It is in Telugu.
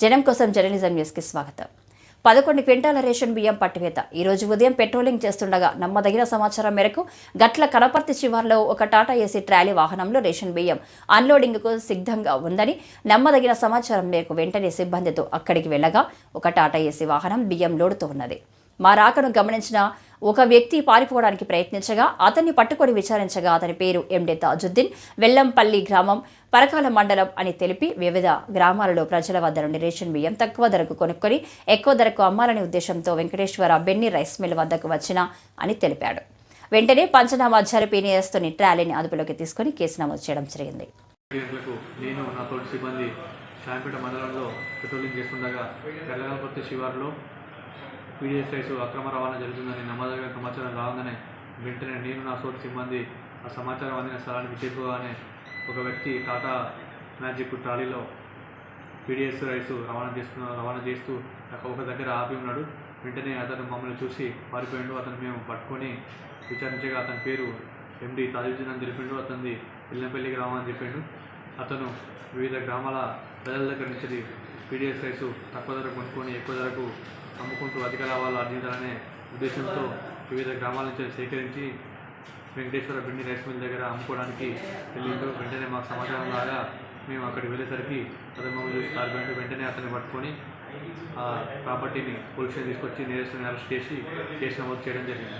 జనం కోసం జర్నలిజం న్యూస్కి స్వాగతం. పదకొండు క్వింటాల రేషన్ బియ్యం పట్టివేత. ఈరోజు ఉదయం పెట్రోలింగ్ చేస్తుండగా నమ్మదగిన సమాచారం మేరకు గట్ల కనపర్తి శివార్లో ఒక టాటా ఏసీ ట్రాలీ వాహనంలో రేషన్ బియ్యం అన్లోడింగ్కు సిద్ధంగా ఉందని నమ్మదగిన సమాచారం మేరకు వెంటనే సిబ్బందితో అక్కడికి వెళ్ళగా ఒక టాటా ఏసీ వాహనం బియ్యం లోడుతూ ఉన్నది. మా రాకను గమనించిన ఒక వ్యక్తి పారిపోవడానికి ప్రయత్నించగా అతన్ని పట్టుకొని విచారించగా అతని పేరు ఎండే తాజుద్దీన్. వెల్లంపల్లి గ్రామం పరకాల మండలం అని తెలిపి వివిధ గ్రామాలలో ప్రజల వద్ద నుండి రేషన్ బియ్యం తక్కువ ధరకు కొనుక్కొని ఎక్కువ ధరకు అమ్మాలనే ఉద్దేశంతో వెంకటేశ్వర బెన్ని రైస్ మిల్ వద్దకు వచ్చిన అని తెలిపాడు. వెంటనే పంచనామా జరిపి నేరస్తుని ట్రాలీని అదుపులోకి తీసుకొని కేసు నమోదు చేయడం జరిగింది. నేను నా సిబ్బంది శాంపేట మండలంలో పెట్రోలింగ్ చేస్తుండగా శివారులో పీడిఎస్ఐస్ అక్రమ రవాణా జరుగుతుందని నమ్మదగిన సమాచారం రాగానే వెంటనే నేను నా తోటి సిబ్బంది ఆ సమాచారం అందిన స్థలానికి చేరుకోగానే ఒక వ్యక్తి టాటా మ్యాజిక్ ట్రాలీలో పీడిఎస్ రైస్ రవాణా చేస్తున్న రవాణా చేస్తూ ఒక దగ్గర ఆపి ఉన్నాడు. వెంటనే అతను మమ్మల్ని చూసి పారిపోయాడు. అతను మేము పట్టుకొని విచారించగా అతని పేరు ఎండి తాజుద్దీన్ అని తెలిపిండు. అతనిది పిల్లంపల్లి గ్రామం అని చెప్పిండు. అతను వివిధ గ్రామాల ప్రజల దగ్గర నుంచి పీడిఎస్ రైస్ తక్కువ ధర కొనుక్కొని ఎక్కువ ధరకు అమ్ముకుంటూ అధిక లాభాలు ఆర్జించాలనే ఉద్దేశంతో వివిధ గ్రామాల నుంచి సేకరించి వెంకటేశ్వర పిండి రైస్ మిల్ దగ్గర అమ్ముకోవడానికి వెళ్ళిండు వెంటనే మాకు సమాచారం రాగా మేము అక్కడికి వెళ్ళేసరికి అతను మమ్మల్ని చూసి వెంటనే అతన్ని పట్టుకొని ఆ ప్రాపర్టీని పోలీసులు తీసుకొచ్చి నేరస్తుని అరెస్ట్ చేసి కేసు నమోదు చేయడం జరిగింది.